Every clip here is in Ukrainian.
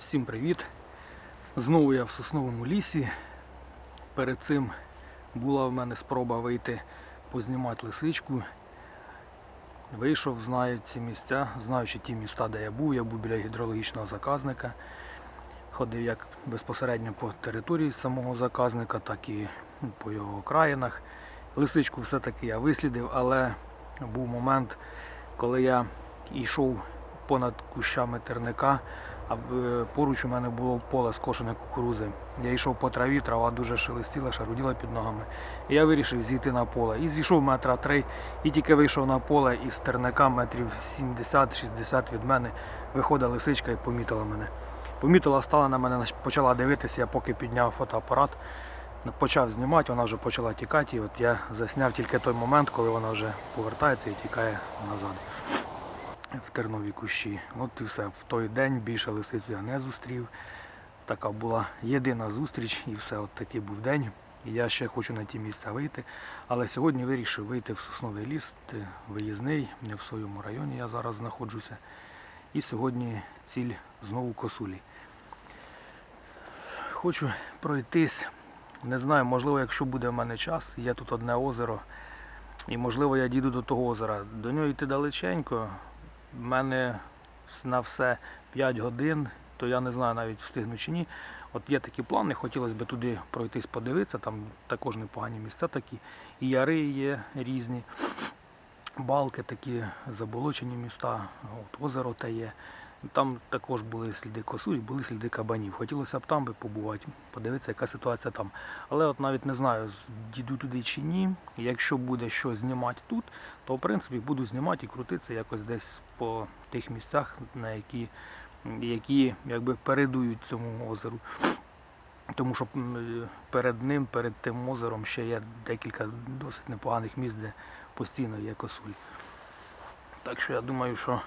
Всім привіт! Знову я в сосновому лісі. Перед цим була в мене спроба вийти познімати лисичку. Вийшов, знаю ці місця, знаючи ті міста, де я був. Я був біля гідрологічного заказника. Ходив як безпосередньо по території самого заказника, так і ну, по його окраїнах. Лисичку все-таки я вислідив, але був момент, коли я йшов понад кущами терника, а е, поруч у мене було поле скошеної кукурузи. Я йшов по траві, трава дуже шелестіла, шаруділа під ногами. І я вирішив зійти на поле. І зійшов метра три, і тільки вийшов на поле із терника метрів 70-60 від мене виходила лисичка і помітила мене. Помітила, стала на мене, почала дивитися, я поки підняв фотоапарат, почав знімати, вона вже почала тікати. І от я засняв тільки той момент, коли вона вже повертається і тікає назад в тернові кущі. От і все. В той день більше лисицю я не зустрів. Така була єдина зустріч і все, от такий був день. Я ще хочу на ті місця вийти. Але сьогодні вирішив вийти в сосновий ліс, виїзний, не в своєму районі я зараз знаходжуся. І сьогодні ціль знову косулі. Хочу пройтись. Не знаю, можливо, якщо буде в мене час, є тут одне озеро. І можливо я дійду до того озера. До нього йти далеченько. В мене на все 5 годин, то я не знаю навіть встигну чи ні. От є такі плани, хотілося б туди пройтись, подивитися, там також непогані місця такі. І яри є різні, балки такі, заболочені міста, от озеро те є. Там також були сліди косуль, були сліди кабанів. Хотілося б там би побувати, подивитися, яка ситуація там. Але от навіть не знаю, дійду туди чи ні. Якщо буде щось знімати тут, то в принципі буду знімати і крутитися якось десь по тих місцях, на які, які якби передують цьому озеру. Тому що перед ним, перед тим озером ще є декілька досить непоганих місць, де постійно є косуль. Так що я думаю, що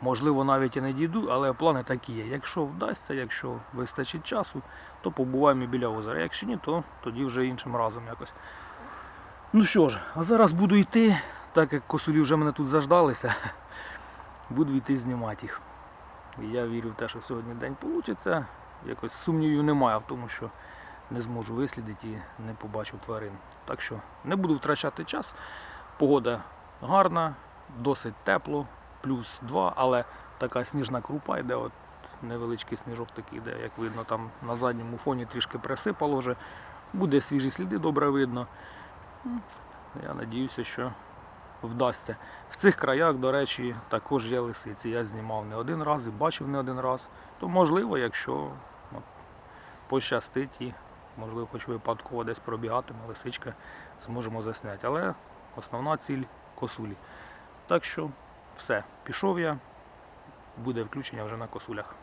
можливо навіть і не дійду, але плани такі є. Якщо вдасться, якщо вистачить часу, то побуваємо і біля озера. Якщо ні, то тоді вже іншим разом якось. Ну що ж, а зараз буду йти, так як косулі вже мене тут заждалися, буду йти знімати їх. Я вірю в те, що сьогодні день вийде. Якось сумнівів немає в тому, що не зможу вислідити і не побачу тварин. Так що не буду втрачати час. Погода гарна, досить тепло, плюс 2, але така сніжна крупа йде, от невеличкий сніжок такий йде, як видно, там на задньому фоні трішки присипало вже. Буде свіжі сліди, добре видно. Я надіюся, що вдасться. В цих краях, до речі, також є лисиці. Я знімав не один раз і бачив не один раз. То можливо, якщо от, пощастить і, можливо, хоч випадково десь пробігатиме лисичка, зможемо засняти. Але основна ціль косулі. Так що все, пішов я, буде включення вже на косулях.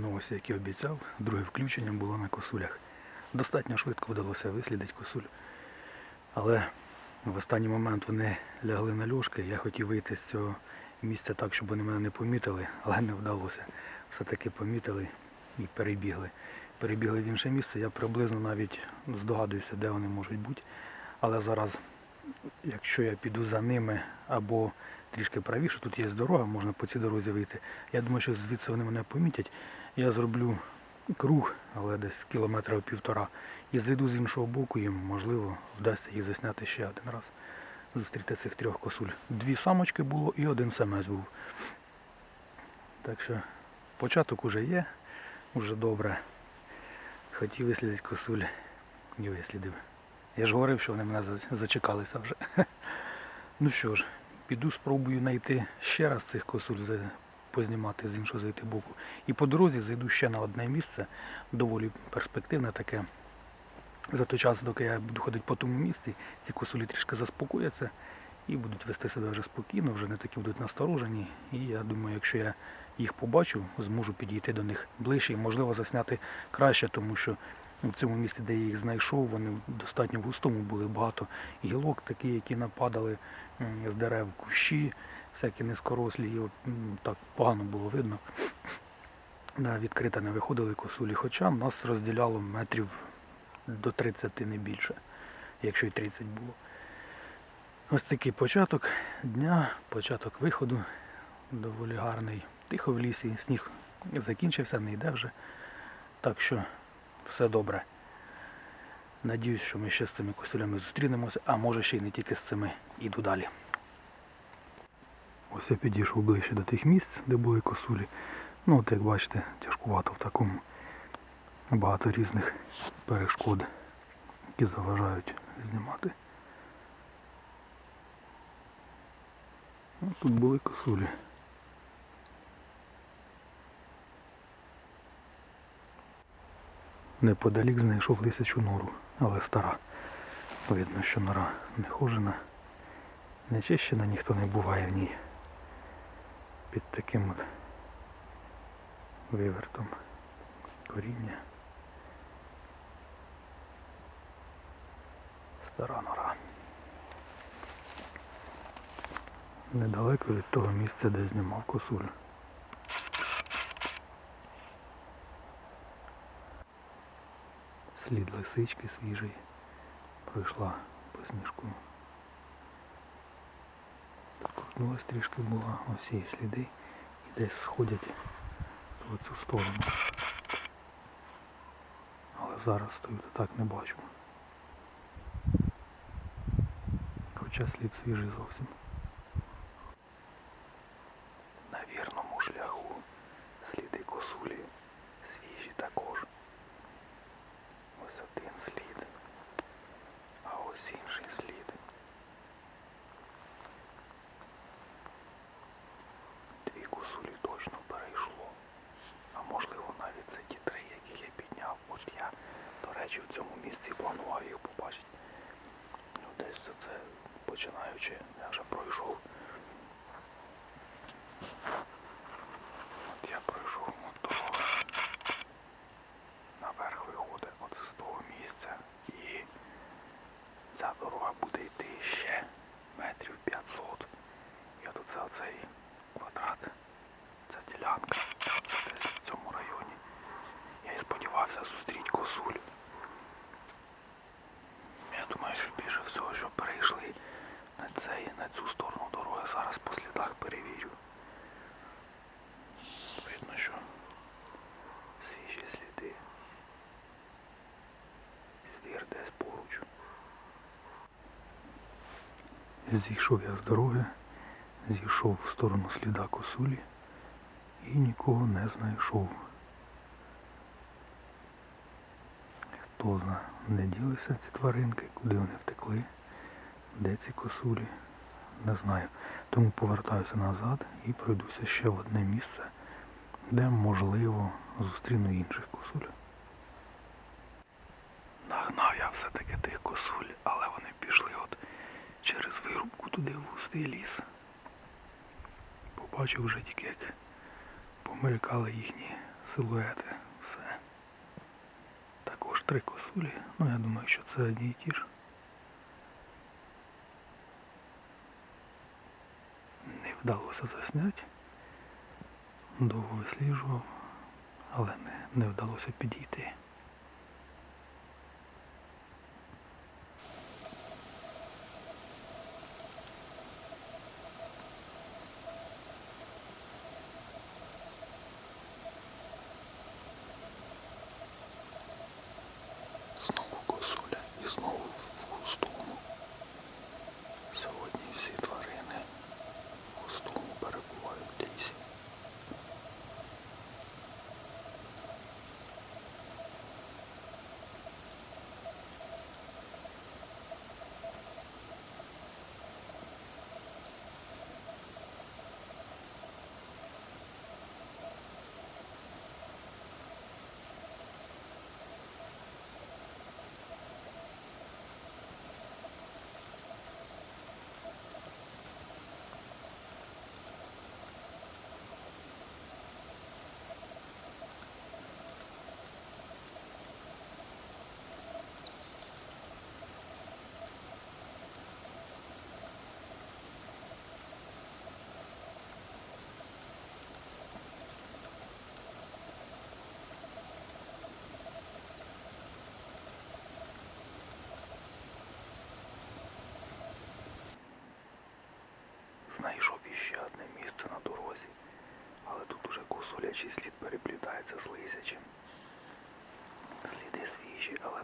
Ну ось як і обіцяв, друге включення було на косулях. Достатньо швидко вдалося вислідити косуль. Але в останній момент вони лягли на льошки. Я хотів вийти з цього місця так, щоб вони мене не помітили, але не вдалося. Все-таки помітили і перебігли. Перебігли в інше місце. Я приблизно навіть здогадуюся, де вони можуть бути. Але зараз, якщо я піду за ними або трішки правіше, тут є дорога, можна по цій дорозі вийти. Я думаю, що звідси вони мене помітять. Я зроблю круг, але десь кілометра півтора. І зайду з іншого боку, їм можливо вдасться їх засняти ще один раз. Зустріти цих трьох косуль. Дві самочки було і один самець був. Так що початок уже є, уже добре. Хотів вислідити косуль і вислідив. Я ж говорив, що вони мене зачекалися вже. Ну що ж, піду спробую знайти ще раз цих косуль, познімати з іншого зайти боку. І по дорозі зайду ще на одне місце, доволі перспективне таке. За той час, доки я буду ходити по тому місці, ці косулі трішки заспокояться і будуть вести себе вже спокійно, вже не такі будуть насторожені. І я думаю, якщо я їх побачу, зможу підійти до них ближче і можливо засняти краще, тому що в цьому місці, де я їх знайшов, вони достатньо густому були багато гілок, такі, які нападали з дерев, кущі, всякі низькорослі, і от, м, так погано було видно. Да, відкрито не виходили косулі, хоча нас розділяло метрів до 30 не більше, якщо й 30 було. Ось такий початок дня, початок виходу доволі гарний. Тихо в лісі, сніг закінчився, не йде вже. Так що все добре. Надіюсь, що ми ще з цими косулями зустрінемося, а може ще й не тільки з цими. Іду далі. Ось я підійшов ближче до тих місць, де були косулі. Ну, от як бачите, тяжкувато в такому багато різних перешкод, які заважають знімати. Ну, тут були косулі. Неподалік знайшов лисячу нору, але стара. Видно, що нора не хожена, не чищена, ніхто не буває в ній. Під таким от вивертом коріння. Стара нора. Недалеко від того місця, де знімав косуль. Слід лисички свіжий. Пройшла по сніжку. Крутнулась трішки була, ось її сліди і десь сходять в цю сторону. Але зараз стою, то так не бачу. Хоча слід свіжий зовсім. На вірному шляху сліди косулі свіжі також. Ось один слід, а ось інший слід. Дві точно перейшло. А можливо навіть це ті три, яких я підняв. От я, до речі, в цьому місці планував їх побачити. Ну, десь це починаючи, я вже пройшов. От я пройшов от того. Наверх виходить от з того місця. І ця дорога буде йти ще метрів 500. Я тут за цей квадрат, ця ділянка, це десь в цьому районі. Я і сподівався зустріти косуль. Я думаю, що більше всього, що перейшли на цей, на цю сторону дороги. Зараз по слідах перевірю. Видно, що свіжі сліди. Звір десь поруч. Зійшов я з дороги, зійшов в сторону сліда косулі і нікого не знайшов. Хто зна, де ділися ці тваринки, куди вони втекли, де ці косулі, не знаю. Тому повертаюся назад і пройдуся ще в одне місце, де можливо зустріну інших косуль. Нагнав я все-таки тих косуль, але вони пішли от через вирубку туди в густий ліс. Побачив вже тільки, як помелькали їхні силуети, все. Також три косулі. Ну, я думаю, що це одні і ті ж. Не вдалося засняти. Довго висліджував, але не, не вдалося підійти. Знову косуля і знову в густому. Сьогодні всі тварини в густому перебувають в лісі. Знайшов іще одне місце на дорозі, але тут уже косулячий слід переплітається з лисячим. Сліди свіжі, але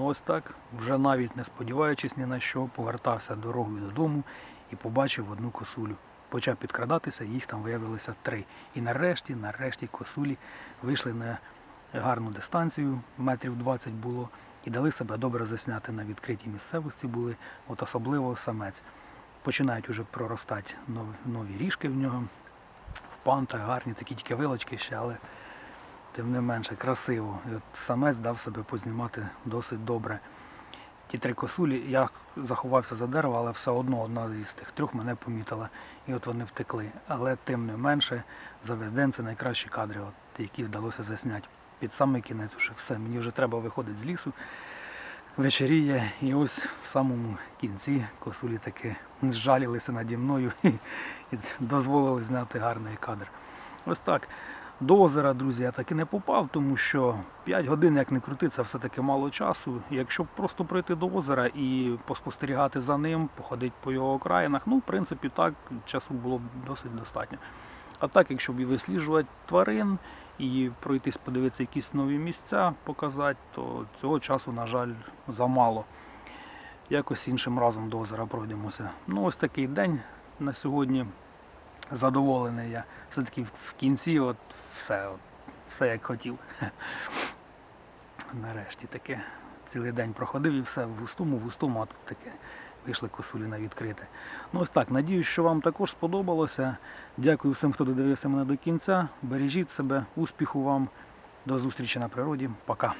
Ну ось так, вже навіть не сподіваючись ні на що, повертався дорогою додому і побачив одну косулю. Почав підкрадатися, їх там виявилося три. І нарешті, нарешті косулі вийшли на гарну дистанцію, метрів 20 було, і дали себе добре засняти на відкритій місцевості були, от особливо самець. Починають уже проростати нові, ріжки в нього, в пантах гарні, такі тільки вилочки ще, але тим не менше красиво. І от самець дав себе познімати досить добре. Ті три косулі, я заховався за дерево, але все одно одна з тих трьох мене помітила. І от вони втекли. Але тим не менше, за весь день це найкращі кадри, от, які вдалося засняти. Під самий кінець уже все. Мені вже треба виходити з лісу. Вечеріє, і ось в самому кінці косулі таки зжалілися наді мною і дозволили зняти гарний кадр. Ось так. До озера, друзі, я так і не попав, тому що 5 годин, як не крути, це все-таки мало часу. Якщо просто прийти до озера і поспостерігати за ним, походити по його окраїнах, ну, в принципі, так, часу було б досить достатньо. А так, якщо б і висліджувати тварин і пройтись, подивитися якісь нові місця, показати, то цього часу, на жаль, замало. Якось іншим разом до озера пройдемося. Ну, ось такий день на сьогодні задоволений я. Все-таки в- кінці от все, от, все як хотів. Нарешті таке. Цілий день проходив і все в густому, в густому, а тут таке вийшли косулі на відкрите. Ну ось так, надіюсь, що вам також сподобалося. Дякую всім, хто додивився мене до кінця. Бережіть себе, успіху вам. До зустрічі на природі. Пока.